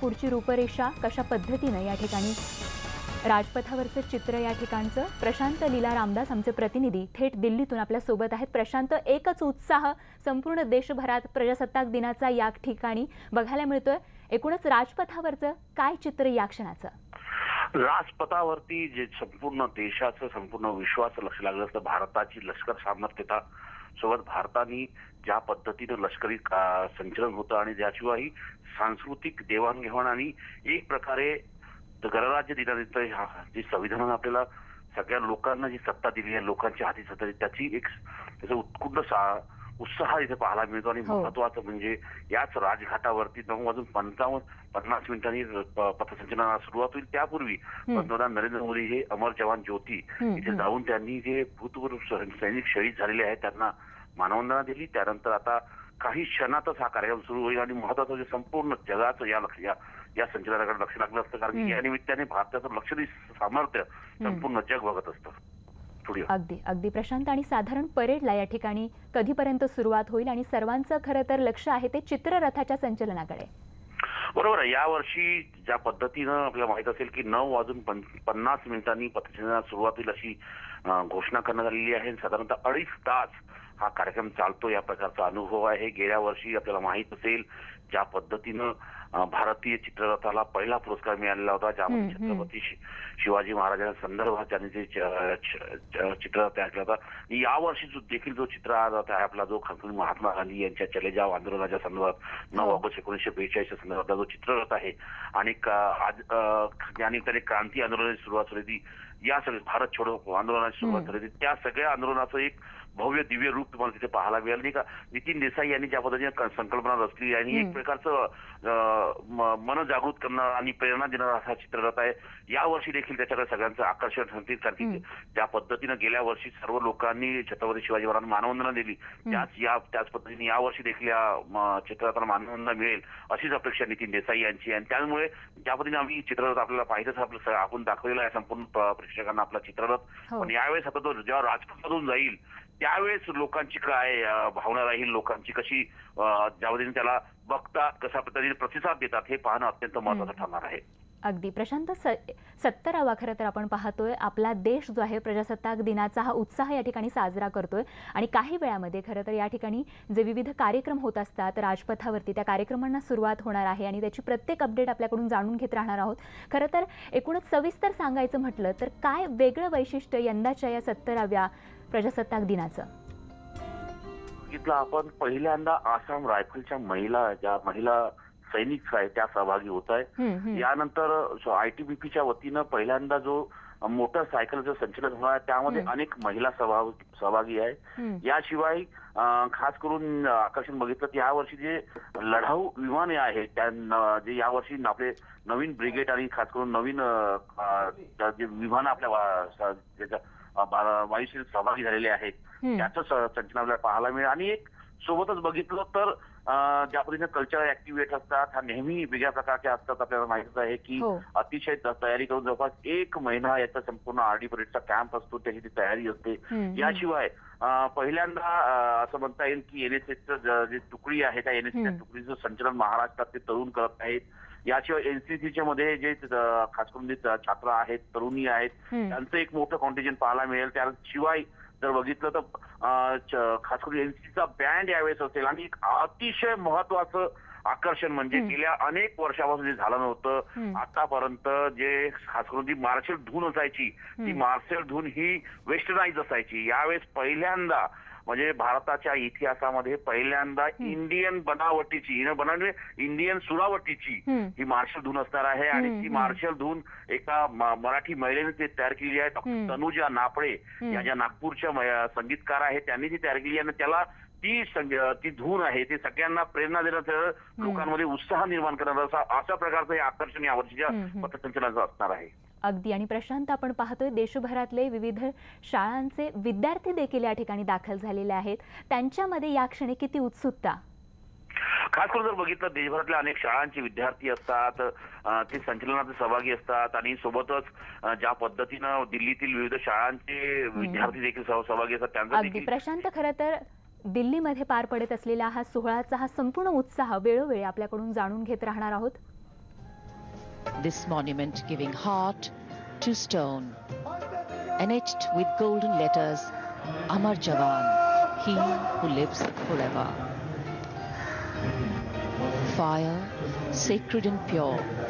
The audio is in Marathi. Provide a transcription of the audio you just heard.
पुढची रूपरेषा कशा पद्धतीनं या ठिकाणी राजपथावरचं चित्र या ठिकाणचं? प्रशांत लीला रामदास आमचे प्रतिनिधी थेट दिल्लीतून आपल्यासोबत आहेत. प्रशांत एकच उत्साह संपूर्ण देशभरात प्रजासत्ताक दिनाचा या ठिकाणी बघायला मिळतोय. एकूणच राजपथावरचं काय चित्र या क्षणाचं? राजपथावरती जे संपूर्ण देशाचं संपूर्ण विश्वाचं लक्ष लागलं असतं भारताची लष्कर सामर्थ्यता सोबत भारताने ज्या पद्धतीनं लष्करी संचलन होतं आणि त्याशिवाय सांस्कृतिक देवाणघेवाण आणि एक प्रकारे गणराज्य दिनानिमित्त जी संविधानानं आपल्याला सगळ्या लोकांना जी सत्ता दिली आहे लोकांच्या हाती सत्ता दिली त्याची एक त्याचा उत्कुंड सा- उत्साह इथे पाहायला मिळतो आणि हो. महत्वाचं म्हणजे याच राजघाटावरती नऊ वाजून पंचावन्न पन्नास मिनिटांनी पथसंचलनाला सुरुवात होईल त्यापूर्वी पंतप्रधान नरेंद्र मोदी हे अमर जवान ज्योती इथे. जाऊन त्यांनी जे भूतपूर्व सैनिक शहीद झालेले आहेत त्यांना मानवंदना दिली त्यानंतर आता काही क्षणातच हा कार्यक्रम सुरू होईल आणि महत्वाचं म्हणजे संपूर्ण जगाचं या लक्ष या या संचलनाकडे लक्ष लागलं असतं कारण की. या निमित्ताने भारताचं लक्षणी सामर्थ्य संपूर्ण जग बघत असतं स्टुडिओ अगदी अगदी प्रशांत. आणि साधारण परेडला या ठिकाणी कधीपर्यंत सुरुवात होईल? आणि सर्वांचं खरं तर लक्ष आहे ते चित्ररथाच्या संचलनाकडे. बरोबर आहे. यावर्षी ज्या पद्धतीनं आपल्याला माहीत असेल की नऊ वाजून पन- पन्नास मिनिटांनी पथसंचलनाला सुरुवात होईल अशी घोषणा करण्यात आलेली आहे. साधारणतः अडीच तास हा कार्यक्रम चालतो या प्रकारचा अनुभव आहे. गेल्या वर्षी आपल्याला माहीत असेल ज्या पद्धतीनं भारतीय चित्ररथाला पहिला पुरस्कार मिळालेला होता ज्यामध्ये. छत्रपती शिवाजी महाराजांच्या संदर्भात त्यांनी जे चित्ररथ तयार केला होता आणि यावर्षी जो देखील जो चित्ररथ आहे आपला जो महात्मा गांधी यांच्या चले जाव आंदोलनाच्या संदर्भात नऊ हो. ऑगस्ट एकोणीसशे बेचाळीसच्या संदर्भातला जो चित्ररथ आहे आणि निमित्ताने क्रांती आंदोलनाची सुरुवात झाली होती या सगळ्या भारत छोडो आंदोलनाची सुरुवात. झाली होती त्या सगळ्या आंदोलनाचं एक भव्य दिव्य रूप तुम्हाला तिथे पाहायला मिळेल नाही का नितीन देसाई यांनी ज्या पद्धतीने संकल्पना रचली आणि. एक प्रकारचं मन जागृत करणार आणि प्रेरणा देणारा असा चित्ररथ आहे यावर्षी देखील त्याच्याकडे सगळ्यांचं आकर्षण ठरतील कारण की. ज्या पद्धतीनं गेल्या वर्षी सर्व लोकांनी छत्रपती शिवाजी महाराजांना मानवंदना दिली त्याच या त्याच पद्धतीने यावर्षी देखील या चित्ररथाला मानवंदना मिळेल अशीच अपेक्षा नितीन देसाई यांची आणि त्यामुळे ज्या पद्धतीने आम्ही चित्ररथ आपल्याला पाहिजेच आपलं आपण दाखवलेलं आहे संपूर्ण प्रेक्षकांना आपला चित्ररथ हो. पण यावेळेस आता तो जेव्हा राजपथातून जाईल त्यावेळेस लोकांची काय भावना राहील? लोकांची कशी अं, ज्या पद्धतीने त्याला बघतात कशा पद्धतीने प्रतिसाद देतात हे पाहणं अत्यंत महत्वाचं ठरणार आहे. अगदी. प्रशांत स सत्तरावा खरं तर आपण पाहतोय आपला देश जो आहे प्रजासत्ताक दिनाचा हा उत्साह या ठिकाणी साजरा करतोय. आणि काही वेळामध्ये खरं तर या ठिकाणी जे विविध कार्यक्रम होत असतात राजपथावरती त्या कार्यक्रमांना सुरुवात होणार आहे आणि त्याची प्रत्येक अपडेट आपल्याकडून जाणून घेत राहणार आहोत. खरं तर एकूणच सविस्तर सांगायचं म्हटलं तर काय वेगळं वैशिष्ट्य यंदाच्या या सत्तराव्या प्रजासत्ताक दिनाचं बघितलं आपण पहिल्यांदा आसाम रायफलच्या महिला ज्या महिला सैनिक आहेत त्या सहभागी होत आहे. यानंतर आयटीबीपीच्या वतीनं पहिल्यांदा जो मोटरसायकलचं संचलन होणार आहे त्यामध्ये. अनेक महिला सहभाग सहभागी आहे हम्म. याशिवाय खास करून आकर्षण बघितलं तर यावर्षी जे लढाऊ विमाने आहेत त्या जे यावर्षी आपले नवीन ब्रिगेड आणि खास करून नवीन जे विमान आपल्या वायुसेनेत सहभागी झालेले आहेत. त्याचं आपल्याला पाहायला मिळेल आणि एक सोबतच बघितलं तर ज्या पद्धतीने कल्चरल ऍक्टिव्हिटी असतात ह्या नेहमी वेगळ्या प्रकारच्या असतात आपल्याला माहितीच आहे की हो. अतिशय तयारी करून जवळपास एक महिना याचा संपूर्ण आरडी परेडचा कॅम्प असतो त्याची ती तयारी असते. याशिवाय पहिल्यांदा असं म्हणता येईल की एनएसएसचं जे तुकडी आहे त्या एनएसएस हम्म. तुकडीचं संचलन महाराष्ट्रात ते तरुण करत आहेत याशिवाय एनसीसीच्या मध्ये जे खास करून जे छात्र आहेत तरुणी आहेत. त्यांचं एक मोठं कॉन्टिजन पाहायला मिळेल त्याशिवाय जर बघितलं तर खास करून एनसीसीचा बँड यावेळेस असेल आणि एक अतिशय महत्वाचं आकर्षण म्हणजे. गेल्या अनेक वर्षापासून जे झालं नव्हतं. आतापर्यंत जे खास करून जी मार्शल धून असायची ती. मार्शल धून ही वेस्टर्नाइज असायची यावेळेस पहिल्यांदा म्हणजे भारताच्या इतिहासामध्ये पहिल्यांदा इंडियन बनावटीची हिनं बनावटी इंडियन सुरावटीची. ही मार्शल धून असणार आहे आणि ती. मार्शल धून एका मराठी महिलेने ते तयार केलेली आहे डॉक्टर. तनुजा नापळे. या ज्या नागपूरच्या संगीतकार आहेत त्यांनी ती तयार केली आणि त्याला ती ती धून आहे ते सगळ्यांना प्रेरणा देण्याचं लोकांमध्ये उत्साह निर्माण करणार असा अशा प्रकारचं हे आकर्षण या वर्षीच्या हम्म, हम्म. पथसंचलनाचं असणार आहे. अगदी. आणि प्रशांत आपण पाहतोय देशभरातले विविध शाळांचे विद्यार्थी देखील या ठिकाणी दाखल झालेले आहेत. त्यांच्यामध्ये या क्षणी किती उत्सुकता? खास करून जर बघितलं देशभरातल्या अनेक शाळांचे विद्यार्थी असतात ते संचलनात सहभागी असतात आणि सोबतच ज्या पद्धतीनं दिल्लीतील विविध शाळांचे विद्यार्थी देखील सह- सहभागी असतात त्यांचा प्रशांत खरं तर दिल्लीमध्ये पार पडत असलेला हा सोहळ्याचा हा संपूर्ण उत्साह वेळोवेळी आपल्याकडून जाणून घेत राहणार आहोत. This monument giving heart to stone etched with golden letters Amar Jawan he who lives forever fire sacred and pure